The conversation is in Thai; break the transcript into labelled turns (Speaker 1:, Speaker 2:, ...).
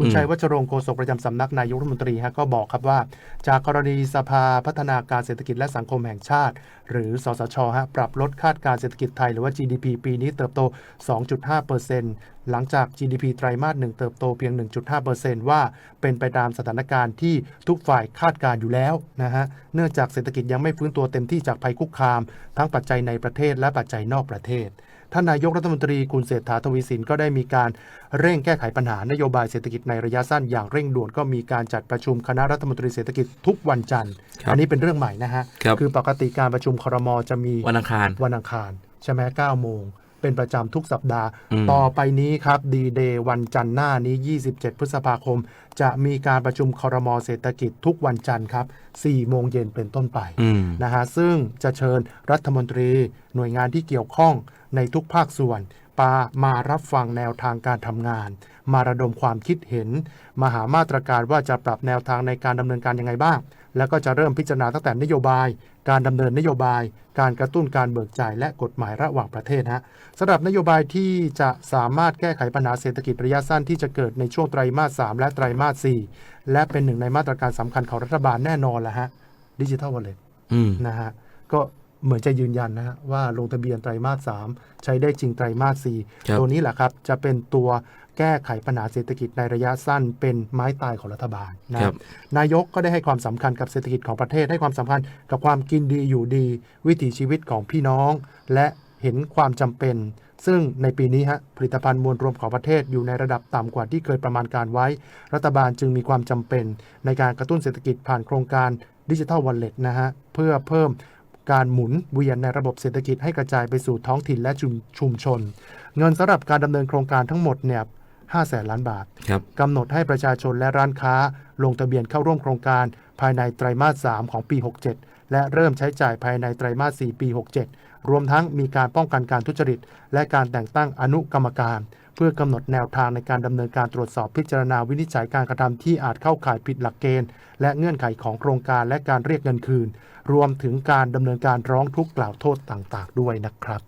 Speaker 1: คุณ
Speaker 2: อืม
Speaker 1: ชัยวัชรงค์โฆษกประจำสำนักนายกรัฐมนตรีฮะก็บอกครับว่า จากกรณีสภาพัฒนาการเศรษฐกิจและสังคมแห่งชาติ หรือสสชฮะปรับลดคาดการณ์เศรษฐกิจไทยหรือว่า GDP ปีนี้เติบโต 2.5%หลังจาก GDP ไตรมาสหนึ่งเติบโตเพียง 1.5%ว่าเป็นไปตามสถานการณ์ที่ทุกฝ่ายคาดการณ์อยู่แล้วนะฮะเนื่องจากเศรษฐกิจยังไม่ฟื้นตัวเต็มที่จากภัยคุกคาม ทั้งปัจจัยในประเทศและปัจจัยนอกประเทศ ท่านนายกรัฐมนตรีคุณเศรษฐาทวีสินก็ได้มีการเร่งแก้ไขปัญหานโยบายเศรษฐกิจในระยะสั้นอย่างเร่งด่วนก็มีการจัดประชุมคณะรัฐมนตรีเศรษฐกิจทุกวันจันทร์
Speaker 2: ครับ
Speaker 1: อันนี้เป็นเรื่องใหม่นะฮะ
Speaker 2: ครับ
Speaker 1: คือปกติการประชุมครมจะมี
Speaker 2: วันอังคาร
Speaker 1: วันอังคารใช่ไหม9โมง เป็นประจำทุกสัปดาห์
Speaker 2: อืม
Speaker 1: ต่อไปนี้ครับดีเดย์วันจันทร์หน้านี้ 27 พฤษภาคม จะมีการประชุมครมเศรษฐกิจทุกวันจันทร์ครับ4โมงเย็นเป็นต้นไป
Speaker 2: อืม
Speaker 1: นะฮะซึ่งจะเชิญรัฐมนตรีหน่วยงานที่เกี่ยวข้องในทุกภาคส่วนปามารับฟังแนวทางการทำงาน มาระดมความคิดเห็น มาหามาตรการว่าจะปรับแนวทางในการดำเนินการยังไงบ้าง แล้วก็จะเริ่มพิจารณาตั้งแต่นโยบาย การดำเนินนโยบาย การกระตุ้นการเบิกจ่ายและกฎหมายระหว่างประเทศฮะสำหรับนโยบายที่จะสามารถแก้ไขปัญหาเศรษฐกิจระยะสั้นที่จะเกิดในช่วงไตรมาส 3 และไตรมาส 4 และเป็นหนึ่งในมาตรการสำคัญของรัฐบาลแน่นอนแหละฮะดิจิทัลวอลเล็ต
Speaker 2: อืม
Speaker 1: นะฮะก็เหมือนจะยืนยันนะฮะว่าลงทะเบียนไตรมาส 3 ใช้ได้จริงไตรมาส
Speaker 2: ครับ
Speaker 1: 4ตัวนี้แหละครับ จะเป็นตัว แก้ไขปัญหาเศรษฐกิจในระยะสั้นเป็นไม้ตายของรัฐบาลนะครับนายกก็ได้ให้ความสำคัญกับเศรษฐกิจของประเทศให้ความสำคัญกับความกินดีอยู่ดี วิถีชีวิตของพี่น้อง และเห็นความจำเป็น ซึ่งในปีนี้ฮะผลิตภัณฑ์มวลรวมของประเทศอยู่ในระดับต่ำกว่าที่เคยประมาณการไว้ รัฐบาลจึงมีความจำเป็น ในการกระตุ้นเศรษฐกิจผ่านโครงการดิจิทัลวอลเล็ตนะฮะเพื่อเพิ่มการหมุนเวียนในระบบเศรษฐกิจให้กระจายไปสู่ท้องถิ่นและชุมชุมชนเงินสำหรับการดำเนินโครงการทั้งหมดเนี่ย 5แสนล้านบาท
Speaker 2: ครับ
Speaker 1: กำหนดให้ประชาชนและร้านค้า ลงทะเบียนเข้าร่วมโครงการภายในไตรมาส 3 ของปี 67 และเริ่มใช้จ่ายภายในไตรมาส 4 ปี 67 รวมทั้งมีการป้องกันการทุจริต และการแต่งตั้งอนุกรรมการ เพื่อกำหนดแนวทางในการดำเนินการตรวจสอบพิจารณาวินิจฉัยการกระทำที่อาจเข้าข่ายผิดหลักเกณฑ์ และเงื่อนไขของโครงการและการเรียกเงินคืน รวมถึงการดำเนินการร้องทุกข์กล่าวโทษต่าง ๆ ด้วยนะครับ